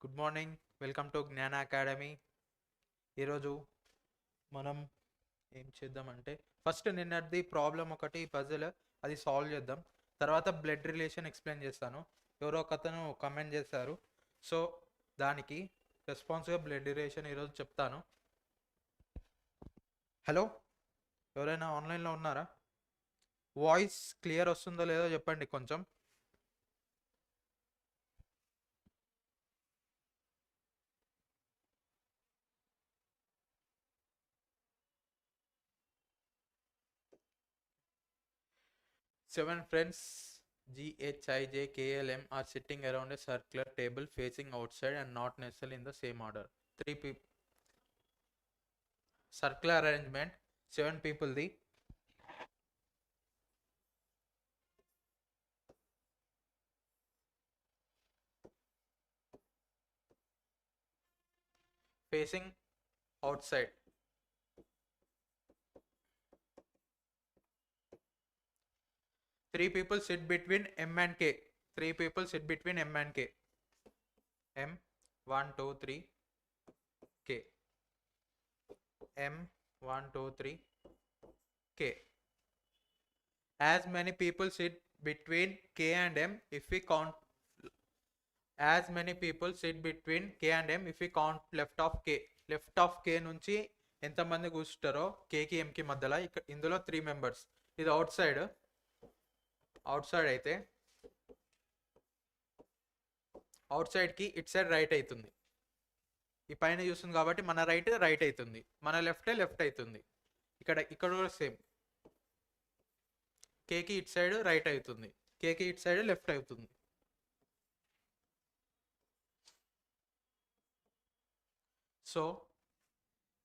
Good morning welcome to Gnana academy ఈరోజు మనం ఏం చేద్దామంటే ఫస్ట్ నిన్నటిది ప్రాబ్లం ఒకటి పజిల్ అది సాల్వ్ చేద్దాం. తర్వాత బ్లడ్ రిలేషన్ ఎక్స్ప్లెయిన్ చేస్తాను. ఎవరో ఒక అతను కమెంట్ చేశారు. సో దానికి రెస్పాన్స్గా బ్లడ్ రిలేషన్ ఈరోజు చెప్తాను. హలో ఎవరైనా ఆన్లైన్లో ఉన్నారా? వాయిస్ క్లియర్ వస్తుందో లేదో చెప్పండి కొంచెం. Seven friends G H I J K L M are sitting around a circular table facing outside and not necessarily in the same order. Three people. Circular arrangement. Seven people. The facing outside. Three people sit between M and K three people sit between M and K M one two three K M one two three K as many people sit between K and M if we count as many people sit between K and M if we count left of K left of K నుంచి ఎంతమంది కూర్చుంటారో కేకి ఎంకి మధ్యలో ఇక్కడ ఇందులో three members ఇది outside out side అయితే అవుట్ సైడ్కి ఇట్ సైడ్ రైట్ అవుతుంది. ఈ పైన చూస్తుంది కాబట్టి మన రైట్ రైట్ అవుతుంది. మన లెఫ్ట్ లెఫ్ట్ అవుతుంది. ఇక్కడ ఇక్కడ కూడా సేమ్ కేకి ఇట్ సైడ్ రైట్ అవుతుంది. కేకి ఇట్ సైడ్ లెఫ్ట్ అవుతుంది. So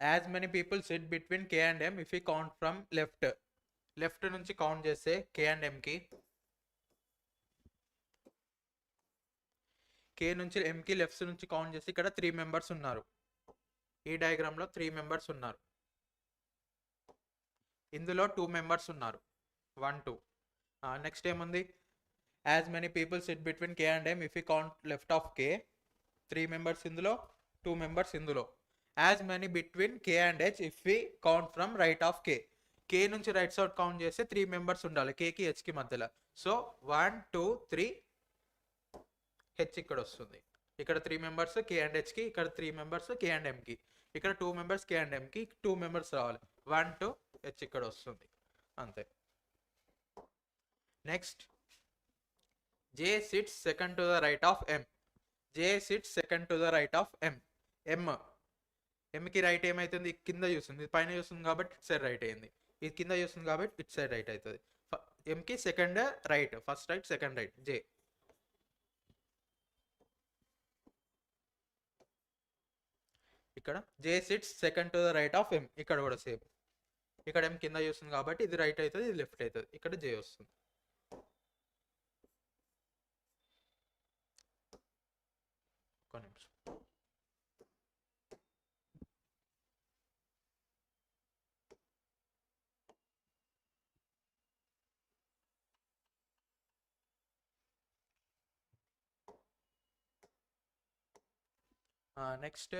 as many people sit between K and M if you count from left left నుంచి కౌంట్ చేస్తే కే అండ్ ఎంకి కే నుంచి ఎంకి లెఫ్ట్ నుంచి కౌంట్ చేసి ఇక్కడ త్రీ మెంబర్స్ ఉన్నారు. ఈ డయాగ్రామ్లో త్రీ మెంబర్స్ ఉన్నారు. ఇందులో టూ మెంబర్స్ ఉన్నారు. వన్ టూ నెక్స్ట్ ఏముంది? As many people sit between K and M if you count left of K three members ఇందులో టూ మెంబర్స్ ఇందులో. As many between K and H if we count from right of K K నుంచి right side count చేస్తే three members ఉండాలి. కేకి హెచ్కి మధ్యలో. So one two three H ఇక్కడ వస్తుంది. ఇక్కడ త్రీ మెంబర్స్ కే అండ్ హెచ్కి ఇక్కడ త్రీ మెంబర్స్ కే అండ్ ఎంకి ఇక్కడ టూ మెంబర్స్ కే అండ్ ఎంకి టూ మెంబర్స్ రావాలి. వన్ టు హెచ్ ఇక్కడ వస్తుంది. అంతే. Next J sits second to the right of M J sits second to the right of M M Enki right ఏమైతుంది? కింద చూస్తుంది. ఇది పైన చూస్తుంది కాబట్టి ఇట్ సైడ్ రైట్ అయింది. ఇది కింద చూస్తుంది కాబట్టి ఇట్ సైడ్ రైట్ అవుతుంది. ఎంకి second right first right second right J ఇక్కడ. J sits second to the right of M ఇక్కడ కూడా సేమ్ ఇక్కడ ఎం కింద చూస్తుంది కాబట్టి ఇది రైట్ అవుతుంది ఇది లెఫ్ట్ అవుతుంది. ఇక్కడ జే వస్తుంది. ఒక నిమిషం. Next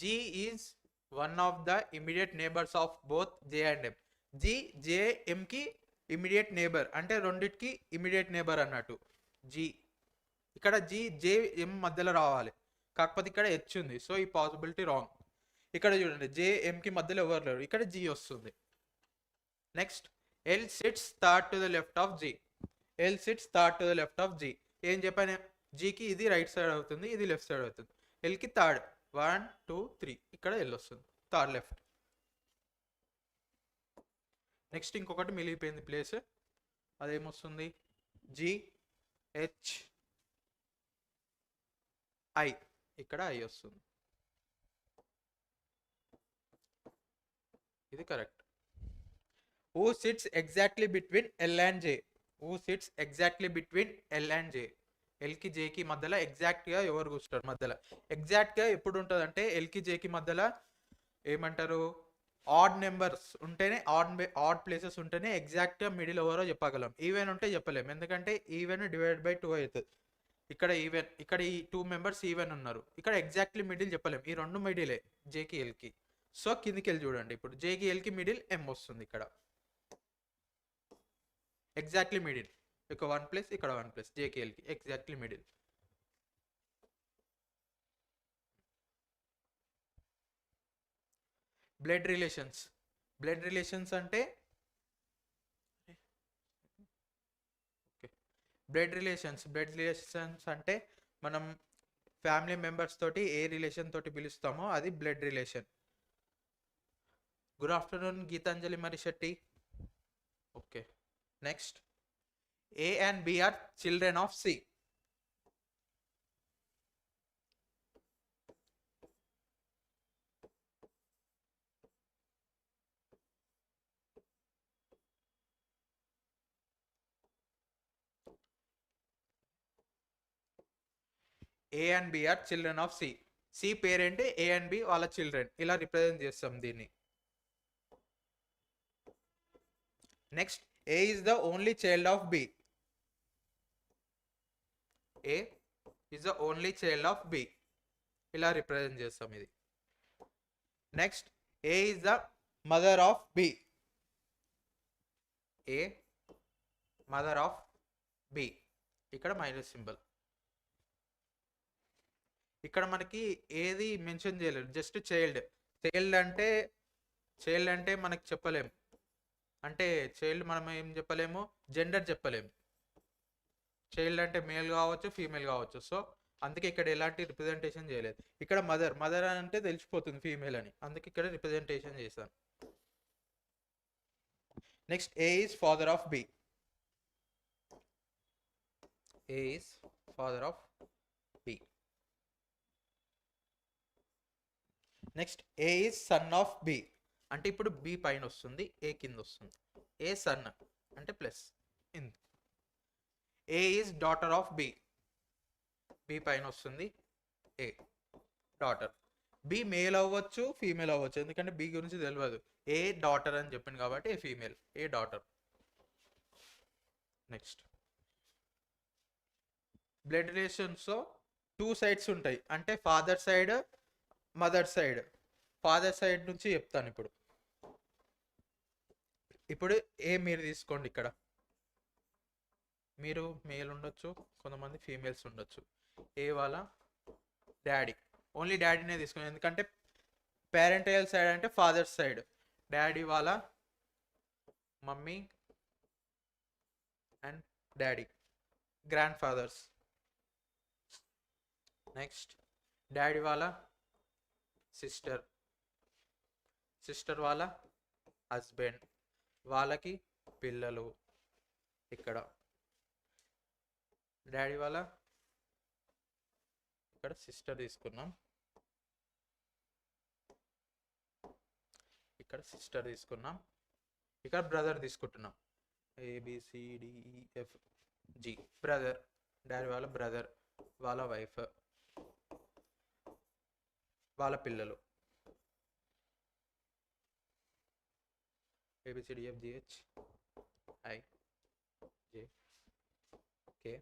G is one of the immediate neighbours of both J and M G జేఎంకి immediate neighbour అంటే రెండిటికి ఇమీడియట్ నేబర్ అన్నట్టు. జీ ఇక్కడ జీ జే ఎం మధ్యలో రావాలి. కాకపోతే ఇక్కడ హెచ్ ఉంది. సో ఈ పాసిబిలిటీ రాంగ్ ఇక్కడ చూడండి జేఎంకి మధ్యలో ఎవరు లేరు? ఇక్కడ జీ వస్తుంది. Next L sits third to the left of G L sits third to the left of G ఏం చెప్పాను? జీకి ఇది రైట్ సైడ్ అవుతుంది ఇది లెఫ్ట్ సైడ్ అవుతుంది. ఎల్కి థర్డ్ వన్ టూ త్రీ. ఇక్కడ ఎల్ వస్తుంది. థర్డ్ లెఫ్ట్ నెక్స్ట్ ఇంకొకటి మిగిలిపోయింది ప్లేస్ అదేమొస్తుంది? జీ హెచ్ ఐ ఇక్కడ ఐ వస్తుంది. ఇది correct who sits exactly between L and J who sits exactly between L and J ఎల్కి జేకి మధ్యలో ఎగ్జాక్ట్గా ఎవరు కూర్చుంటారు మధ్యలో? ఎగ్జాక్ట్గా ఎప్పుడు ఉంటుంది అంటే ఎల్కి జేకి మధ్యలో ఏమంటారు? ఆడ్ నెంబర్స్ ఉంటేనే ఆడ్ ఆడ్ ప్లేసెస్ ఉంటేనే ఎగ్జాక్ట్గా మిడిల్ ఎవరో చెప్పగలం. ఈవెన్ ఉంటే చెప్పలేం. ఎందుకంటే ఈవెన్ డివైడ్ బై టూ అవుతుంది ఇక్కడ ఈవెన్ ఇక్కడ ఈ టూ మెంబర్స్ ఈవెన్ ఉన్నారు. ఇక్కడ ఎగ్జాక్ట్లీ మిడిల్ చెప్పలేం. ఈ రెండు మిడిలే జేకి ఎల్కి. సో కిందికి వెళ్ళి చూడండి ఇప్పుడు. జేకి ఎల్కి మిడిల్ ఎం వస్తుంది ఇక్కడ? Exactly middle. ఇక్కడ వన్ ప్లస్ ఇక్కడ one plus జేకేఎల్కి exactly middle. Blood relations. Blood relations అంటే? Blood relations. బ్లడ్ రిలేషన్స్ అంటే మనం ఫ్యామిలీ మెంబర్స్ తోటి ఏ రిలేషన్ తోటి పిలుస్తామో అది blood relation. Good afternoon Geetanjali Marisetti okay. Next. A and B are children of C A and B are children of C C parent? A and B వాళ్ళ children ఇలా represent చేస్తాం దీన్ని. Next A is the only child of B A is the only child of B ఇలా represent చేస్తాం ఇది. Next A is the mother of B A mother of B ఇక్కడ minus symbol ఇక్కడ మనకి ఏది మెన్షన్ చేయలేదు జస్ట్ చైల్డ్ చైల్డ్ అంటే child అంటే మనకి చెప్పలేము అంటే చైల్డ్ మనం ఏం చెప్పలేము జెండర్ చెప్పలేము చైల్డ్ అంటే మేల్ కావచ్చు ఫీమేల్ కావచ్చు. సో అందుకే ఇక్కడ ఎలాంటి రిప్రజెంటేషన్ చేయలేదు. ఇక్కడ మదర్ మదర్ అంటే తెలిసిపోతుంది ఫీమేల్ అని. అందుకే ఇక్కడ రిప్రజెంటేషన్ చేశాను. Next A is father of B A is father of B next A is son of B అంటే ఇప్పుడు బి పైన వస్తుంది ఏ కింద వస్తుంది. ఏ సన్ అంటే plus in A is daughter of B B పైన వస్తుంది. ఏ డాటర్ బి మేల్ అవ్వచ్చు ఫీమేల్ అవ్వచ్చు. ఎందుకంటే బి గురించి తెలియదు ఏ డాటర్ అని చెప్పింది కాబట్టి A female A daughter next blood రిలేషన్స్లో two sides ఉంటాయి. అంటే father side mother side father side నుంచి చెప్తాను ఇప్పుడు. ఇప్పుడు ఏ మీరు తీసుకోండి ఇక్కడ. మీరు మేల్ ఉండొచ్చు కొంతమంది ఫీమేల్స్ ఉండొచ్చు. ఏ వాళ్ళ? డాడీ ఓన్లీ డాడీనే తీసుకుని ఎందుకంటే పేరెంటల్ సైడ్ అంటే ఫాదర్ సైడ్ డాడీ వాళ్ళ mummy and daddy grandfathers next daddy వాళ్ళ సిస్టర్ సిస్టర్ వాళ్ళ హస్బెండ్ వాళ్ళకి పిల్లలు. ఇక్కడ డాడీ వాళ్ళ? ఇక్కడ సిస్టర్ తీసుకున్నాం. ఇక్కడ సిస్టర్ తీసుకున్నాం. ఇక్కడ బ్రదర్ తీసుకుంటున్నాం. A B C D E F G e, brother. Daddy వాళ్ళ బ్రదర్. వాళ్ళ వైఫ్. వాళ్ళ పిల్లలు. A B C D F G H I J K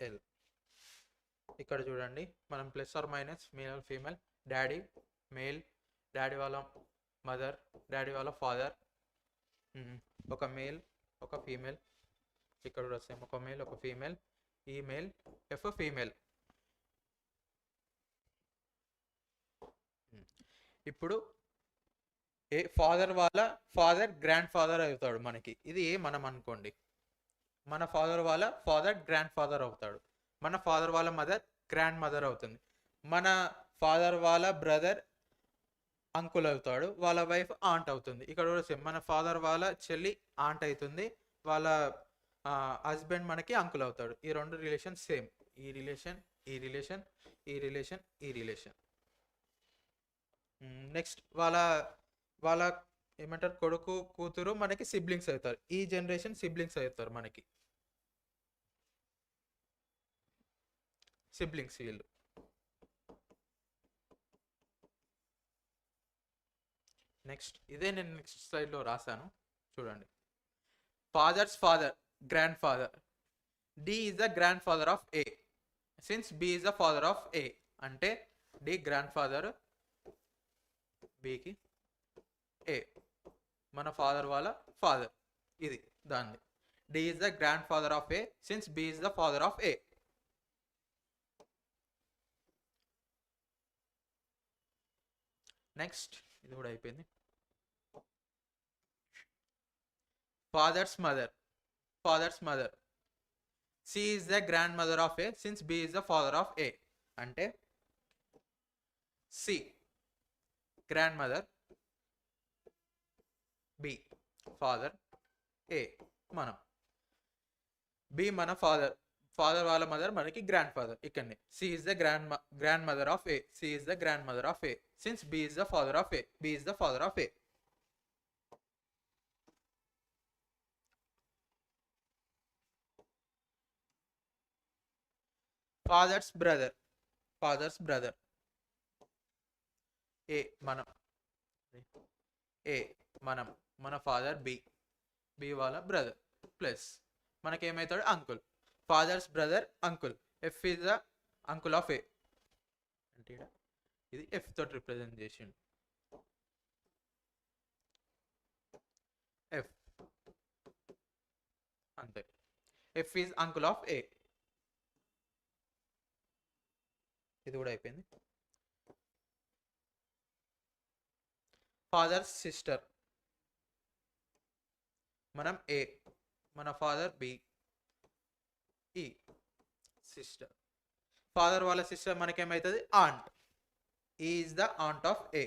L ఇక్కడ చూడండి మనం plus or minus male female daddy male daddy వాళ్ళ mother daddy వాళ్ళ father ఒక మేల్ ఒక ఫీమేల్ ఇక్కడ కూడా సేమ్ ఒక మేల్ ఒక ఫీమేల్ ఈ మేల్ ఎఫ్ ఫీమేల్ ఇప్పుడు ఏ ఫాదర్ వాళ్ళ ఫాదర్ గ్రాండ్ ఫాదర్ అవుతాడు మనకి. ఇది ఏ మనం అనుకోండి. మన ఫాదర్ వాళ్ళ ఫాదర్ గ్రాండ్ ఫాదర్ అవుతాడు. మన ఫాదర్ వాళ్ళ మదర్ గ్రాండ్ మదర్ అవుతుంది. మన ఫాదర్ వాళ్ళ బ్రదర్ అంకుల్ అవుతాడు. వాళ్ళ వైఫ్ ఆంట్ అవుతుంది. ఇక్కడ కూడా సేమ్ మన ఫాదర్ వాళ్ళ చెల్లి ఆంట్ అవుతుంది. వాళ్ళ హస్బెండ్ మనకి అంకుల్ అవుతాడు. ఈ రెండు రిలేషన్ సేమ్ ఈ రిలేషన్ ఈ రిలేషన్ ఈ రిలేషన్ ఈ రిలేషన్ నెక్స్ట్ hmm, వాళ్ళ వాళ్ళ ఏమంటారు? కొడుకు కూతురు మనకి సిబ్లింగ్స్ అవుతారు. ఈ జనరేషన్ సిబ్లింగ్స్ అవుతారు మనకి. సిబ్లింగ్స్ వీళ్ళు. నెక్స్ట్ ఇదే నేను నెక్స్ట్ స్లైడ్లో రాశాను. చూడండి. Father's father grand father D is the grand father of A since B is the father of A అంటే డి గ్రాండ్ ఫాదర్ బికి ఏ మన ఫాదర్ వాళ్ళ ఫాదర్ ఇది దాన్ని. D is the grandfather of A since B is the father of A next ఇది కూడా అయిపోయింది. Father's mother father's mother C is the grandmother of A since B is the father of A అంటే C grand mother B father A మనం. B మన father father వాళ్ళ mother మనకి grand father ఇక్కడనే. C is the grand grand mother of A C is the grand mother of A since B is the father of A B is the father of A father's brother father's brother A మనం. A మనం. మన father B B వాళ్ళ brother plus మనకేమవుతాడు uncle father's brother uncle F is the uncle of A అంటే ఇది F తోటి represent చేసిండు. F అంతే. F is uncle of A ఇది కూడా అయిపోయింది. ఫాదర్స్ సిస్టర్ మనం ఏ మన ఫాదర్ బి ఈ సిస్టర్ ఫాదర్ వాళ్ళ sister మనకేమవుతుంది aunt is the aunt of A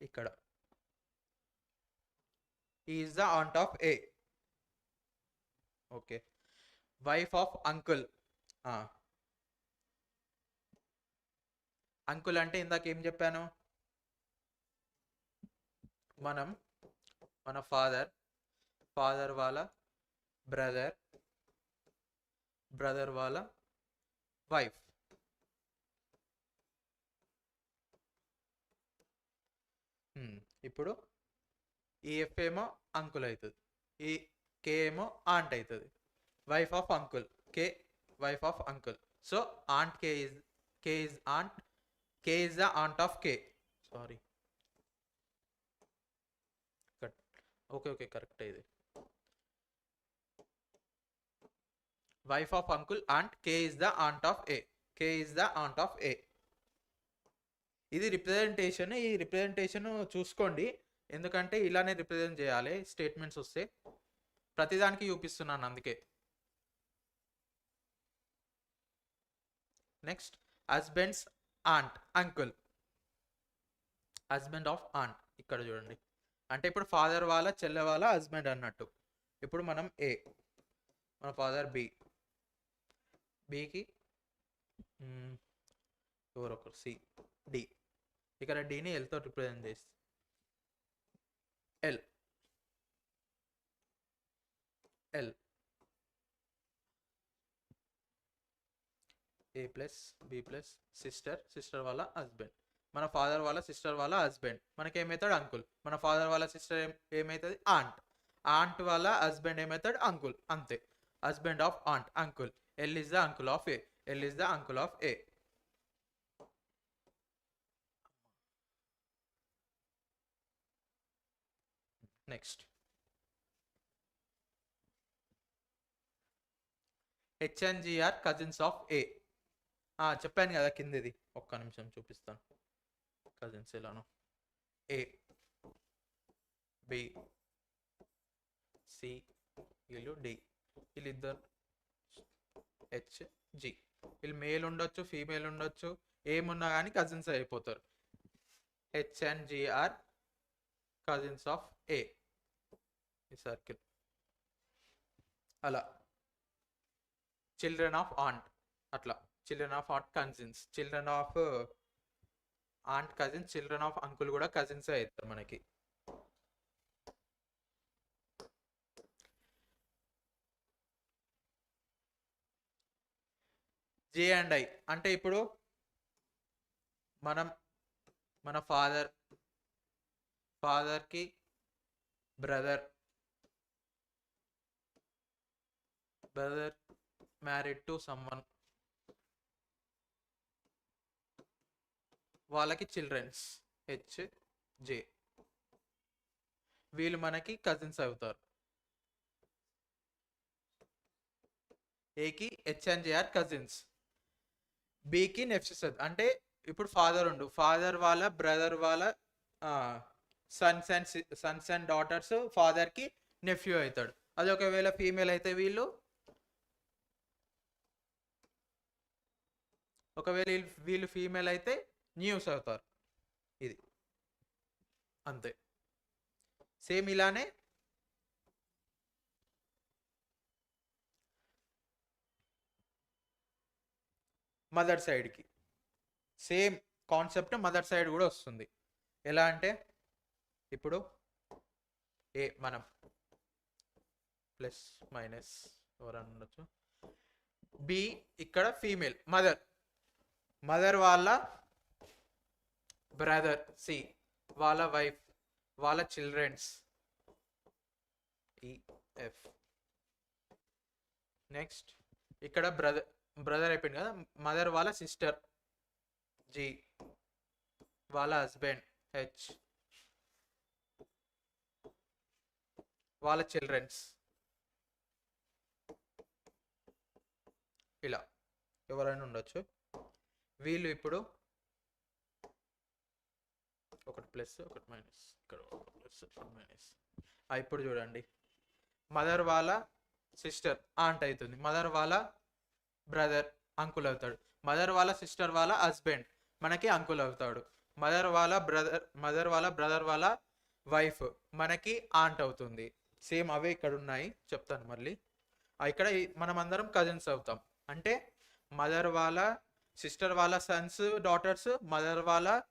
ఇక్కడ. Is the aunt of A okay wife of uncle uncle అంటే ఇందాక ఏం చెప్పాను? మనం మన ఫాదర్ ఫాదర్ వాళ్ళ బ్రదర్ బ్రదర్ వాళ్ళ వైఫ్. ఇప్పుడు ఈఎఫ్ ఏమో అంకుల్ అవుతుంది ఈ కే ఏమో ఆంట్ అవుతుంది wife of uncle. K wife of uncle. So aunt K is K is aunt K is the aunt of K sorry okay okay correct ఇది. Wife of uncle aunt K is the aunt of A K is the aunt of A ఇది representation ఈ representation చూసుకోండి. ఎందుకంటే ఇలానే represent చేయాలి statements వస్తే. ప్రతిదానికి చూపిస్తున్నాను అందుకే. Next husbands aunt uncle husband of aunt ఇక్కడ చూడండి. అంటే ఇప్పుడు ఫాదర్ వాళ్ళ చెల్లె వాళ్ళ హస్బెండ్ అన్నట్టు. ఇప్పుడు మనం ఏ మన ఫాదర్ బి బికి ఎవరొకరు సి డి ఇక్కడ డిని ఎల్తో రిప్రజెంట్ చేసి. L L A plus B plus sister sister వాళ్ళ హస్బెండ్ మన ఫాదర్ వాళ్ళ సిస్టర్ వాళ్ళ హస్బెండ్ మనకి ఏమవుతాడు అంకుల్ మన ఫాదర్ వాళ్ళ సిస్టర్ ఏం ఏమవుతుంది ఆంట్ ఆంట్ వాళ్ళ హస్బెండ్ ఏమవుతాడు అంకుల్ అంతే. Husband of aunt uncle L is the uncle of A L is the uncle of A next H and G are cousins of A చెప్పాను కదా కిందది. ఒక్క నిమిషం చూపిస్తాను. కజిన్స్ ఎలానో ఏ బి సి వీళ్ళు డి వీళ్ళిద్దరు హెచ్ జి వీళ్ళు మేల్ ఉండొచ్చు ఫీమేల్ ఉండొచ్చు ఏమున్నా కానీ కజిన్స్ అయిపోతారు. H and G are cousins of A ఈ సర్కిల్ అలా. చిల్డ్రన్ ఆఫ్ ఆంట్ అట్లా. Children of aunt cousins children of aunt cousins children of uncle కూడా కజిన్స్ అవుతారు మనకి. జే అండ్ ఐ అంటే ఇప్పుడు మనం మన ఫాదర్ ఫాదర్కి brother brother married to someone వాళ్ళకి చిల్డ్రన్స్ హెచ్ జే వీళ్ళు మనకి కజిన్స్ అవుతారు. ఏకి హెచ్ అండ్ జేఆర్ కజిన్స్ బీకి నెఫ్సిసద్ అంటే ఇప్పుడు ఫాదర్ ఉండు. ఫాదర్ వాళ్ళ బ్రదర్ వాళ్ళ sons and sons and daughters ఫాదర్కి నెఫ్యూ అవుతాడు. అది ఒకవేళ ఫీమేల్ అయితే వీళ్ళు? ఒకవేళ వీళ్ళు ఫీమేల్ అయితే న్యూస్ అవుతారు ఇది. అంతే. సేమ్ ఇలానే మదర్ సైడ్కి. సేమ్ కాన్సెప్ట్ మదర్ సైడ్ కూడా వస్తుంది. ఎలా అంటే ఇప్పుడు ఏ మనం ప్లస్ మైనస్ ఎవరన్నా ఉండొచ్చు. బి ఇక్కడ ఫీమేల్ మదర్. మదర్ వాళ్ళ బ్రదర్ సి వాళ్ళ వైఫ్ వాళ్ళ చిల్డ్రన్స్ ఎఫ్ నెక్స్ట్ ఇక్కడ బ్రదర్ బ్రదర్ అయిపోయింది కదా? మదర్ వాళ్ళ సిస్టర్ జి వాళ్ళ హస్బెండ్ హెచ్ వాళ్ళ చిల్డ్రన్స్ ఇలా ఎవరైనా ఉండొచ్చు. వీళ్ళు ఇప్పుడు ఒకటి ప్లస్ ఒకటి మైనస్. ఇక్కడ ఒకటి ప్లస్ ఒకటి మైనస్. ఇప్పుడు చూడండి. మదర్ వాళ్ళ సిస్టర్ ఆంట్ అవుతుంది. మదర్ వాళ్ళ బ్రదర్ అంకుల్ అవుతాడు. మదర్ వాళ్ళ సిస్టర్ వాళ్ళ హస్బెండ్ మనకి అంకుల్ అవుతాడు. మదర్ వాళ్ళ బ్రదర్ మదర్ వాళ్ళ బ్రదర్ వాళ్ళ వైఫ్ మనకి ఆంట్ అవుతుంది. సేమ్ అవే ఇక్కడ ఉన్నాయి. చెప్తాను మళ్ళీ. ఇక్కడ మనం అందరం కజిన్స్ అవుతాం. అంటే మదర్ వాళ్ళ సిస్టర్ వాళ్ళ సన్స్ డాటర్స్ మదర్ వాళ్ళ